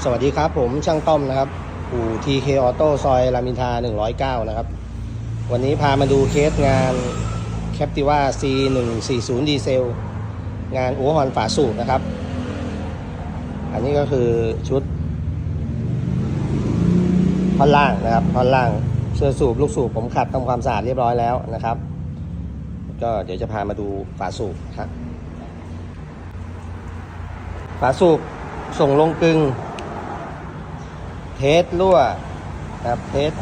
สวัสดีครับผมช่างต้อมนะครับอู่ TK Auto ซอยรามินทรา109 นะครับ วันนี้พามาดูเคสงาน Captiva C140 ดีเซล งานอัวฮอนฝาสูบนะครับ อันนี้ก็คือชุดท่อนล่างนะครับท่อนล่างเสื้อสูบลูกสูบผมขัดทำความสะอาดเรียบร้อยแล้วนะครับ ก็เดี๋ยวจะพามาดูฝาสูบครับฝาสูบส่งลงกึง ทสรั่วนะครับเทส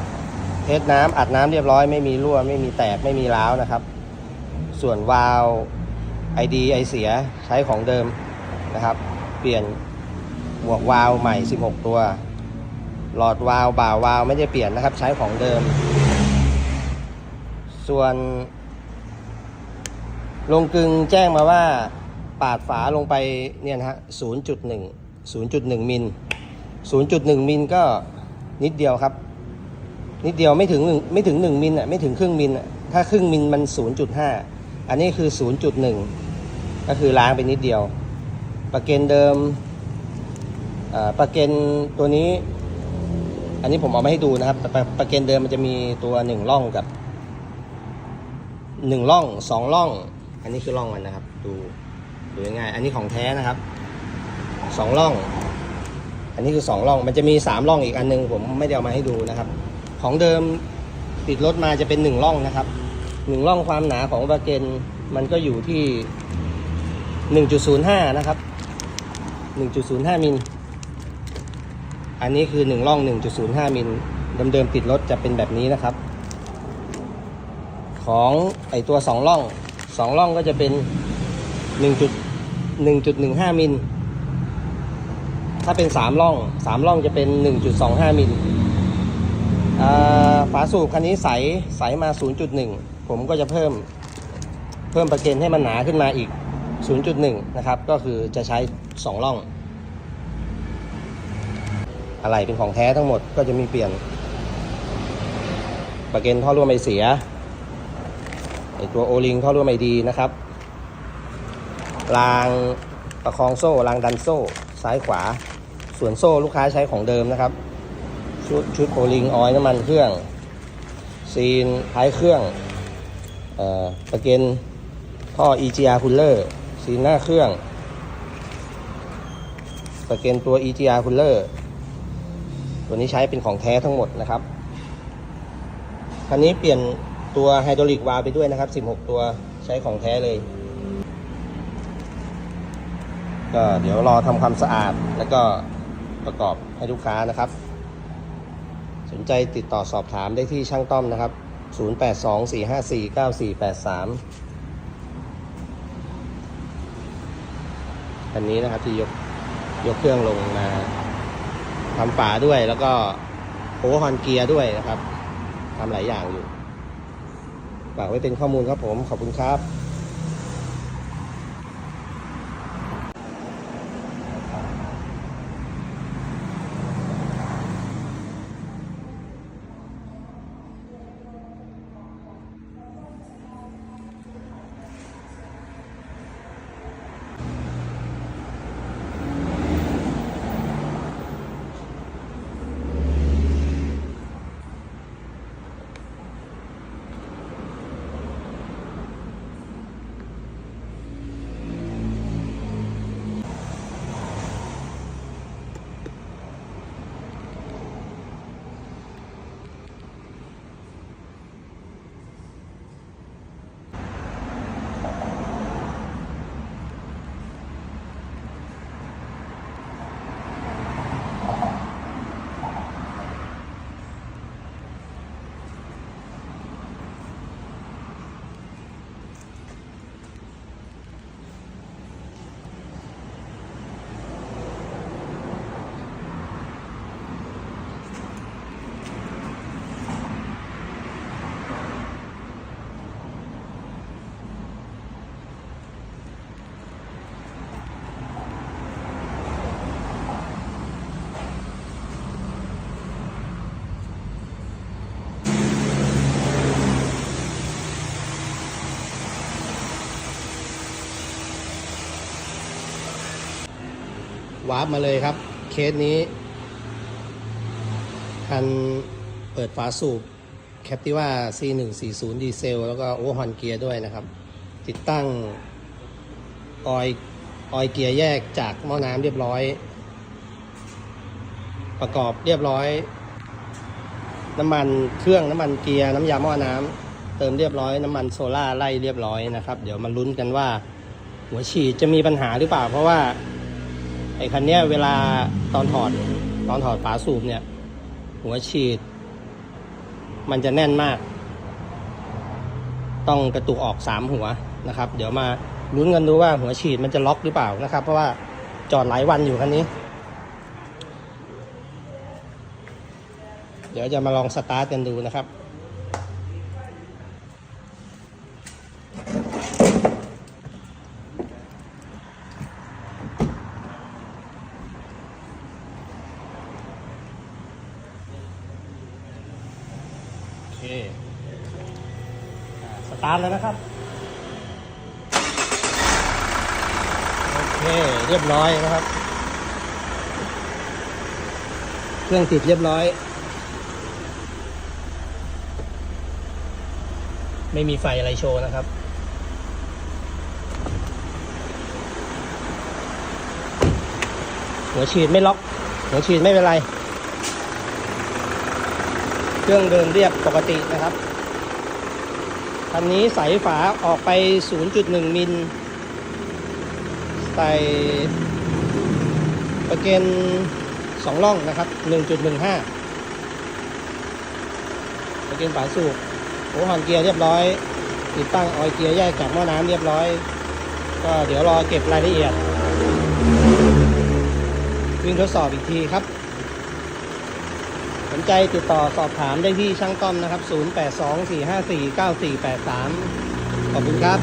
เทสน้ำอัดน้ำเรียบร้อย ไม่มีรั่ว ไม่มีแตกไม่มีร้าวนะครับ ส่วนวาล์วไอดีไอเสียใช้ของเดิมนะครับ เปลี่ยนหมวกวาล์วใหม่ 16 ตัว หลอดวาล์วบ่าวาล์วไม่ได้เปลี่ยนนะครับ ใช้ของเดิม ส่วนลงกึงแจ้งมาว่าปาดฝาลงไปเนี่ยนะฮะ 0.1 0.1 มิล 0.1 มิลก็นิดเดียวครับ นิดเดียวไม่ถึงหนึ่งไม่ถึง 1 มิลอะไม่ถึงครึ่งมิลอะถ้าครึ่งมิลมัน 0.5 อันนี้คือ 0.1 ก็คือล้างไปนิดเดียว ประเกนเดิมประเกนตัวนี้ อันนี้ผมเอามาให้ดูนะครับประประเกนเดิมมันจะมีตัวหนึ่งร่องกับหนึ่งร่องสองร่อง อันนี้คือร่องมันนะครับ ดูดูง่ายอันนี้ของแท้นะครับสองร่อง อันนี้คือสองร่องมันจะมีสามร่องอีกอันนึงผมไม่ได้เอามาให้ดูนะครับ ของเดิมติดรถมาจะเป็นหนึ่งร่องนะครับหนึ่งร่องความหนาของบาเกนมันก็อยู่ที่หนึ่งจุดศูนย์ห้านะครับหนึ่งจุดศูนย์ห้ามิล อันนี้คือหนึ่งร่องหนึ่งจุดศูนย์ห้ามิลเดิมๆติดรถจะเป็นแบบนี้นะครับ ของไอตัวสองร่องสองร่องก็จะเป็นหนึ่งจุดหนึ่งจุดหนึ่งห้ามิล ถ้าเป็น3ร่อง3ร่องจะเป็น 1.25 มิลอ่าฝาสูบคันนี้ใสใสมา 0.1 ผมก็จะเพิ่มเพิ่มประเกนให้มันหนาขึ้นมาอีก 0.1 นะครับ ก็คือจะใช้2ร่อง อะไรเป็นของแท้ทั้งหมดก็จะมีเปลี่ยน ประเกนท่อร่วมไอเสียไอตัวโอลิงท่อร่วมไอดีนะครับรางประคองโซ่รางดันโซ่ ซ้ายขวา ส่วนโซ่ลูกค้าใช้ของเดิมนะครับ ชุดชุดโอลิงออยน้ำมันเครื่อง ซีนท้ายเครื่องเอ่อประเก็นท่อ EGR cooler ซีนหน้าเครื่องประเก็นตัว EGR cooler ตัวนี้ใช้เป็นของแท้ทั้งหมดนะครับคันนี้เปลี่ยนตัวไฮดรอลิกวาล์วไปด้วยนะครับ 16 ตัวใช้ของแท้เลยก็เดี๋ยวรอทำความสะอาดแล้วก็ ประกอบให้ลูกค้านะครับ สนใจติดต่อสอบถามได้ที่ช่างต้อมนะครับ 0824549483อันนี้นะครับที่ยกยกเครื่องลงมาทำฝาด้วยแล้วก็โอเวอร์ฮอนเกียร์ด้วยนะครับทำหลายอย่างอยู่ฝากไว้เป็นข้อมูลครับผมขอบคุณครับ วาร์ปมาเลยครับ เคสนี้ คันเปิดฝาสูบแคปติว่า C140 ดีเซล แล้วก็โอฮอนเกียร์ด้วยนะครับ ติดตั้งออยออยเกียร์แยกจากหม้อน้ำเรียบร้อย ประกอบเรียบร้อย น้ำมันเครื่องน้ำมันเกียร์น้ำยาหม้อน้ำเติมเรียบร้อยน้ำมันโซล่าไล่เรียบร้อยนะครับ เดี๋ยวมาลุ้นกันว่า หัวฉีดจะมีปัญหาหรือเปล่า เพราะว่า ไอ้คันเนี้ยเวลาตอนถอดตอนถอดฝาสูบเนี่ย หัวฉีด มันจะแน่นมาก ต้องกระตุกออกสามหัวนะครับ เดี๋ยวมาลุ้นกันดูว่าหัวฉีดมันจะล็อกหรือเปล่านะครับ เพราะว่าจอดหลายวันอยู่คันนี้ เดี๋ยวจะมาลองสตาร์ทกันดูนะครับ เคอ่าสตาร์ทแล้วนะครับ โอเค เรียบร้อยนะครับ เครื่องติดเรียบร้อย ไม่มีไฟอะไรโชว์นะครับหัวฉีดไม่ล็อกหัวฉีดไม่เป็นไร เครื่องเดินเรียบปกตินะครับ คันนี้ใส่ฝาออกไป 0.1 มิล ใส่ประเกนสองร่องนะครับ 1.15 ประเกนฝาสูบโอ้ฮอนเกียร์เรียบร้อย ติดตั้งออยเกียร์แยกจากหม้อน้ำเรียบร้อย ก็เดี๋ยวรอเก็บรายละเอียด วิ่งทดสอบอีกทีครับ สนใจติดต่อสอบถามได้ที่ช่างต้อมนะครับ 0824549483 ขอบคุณครับ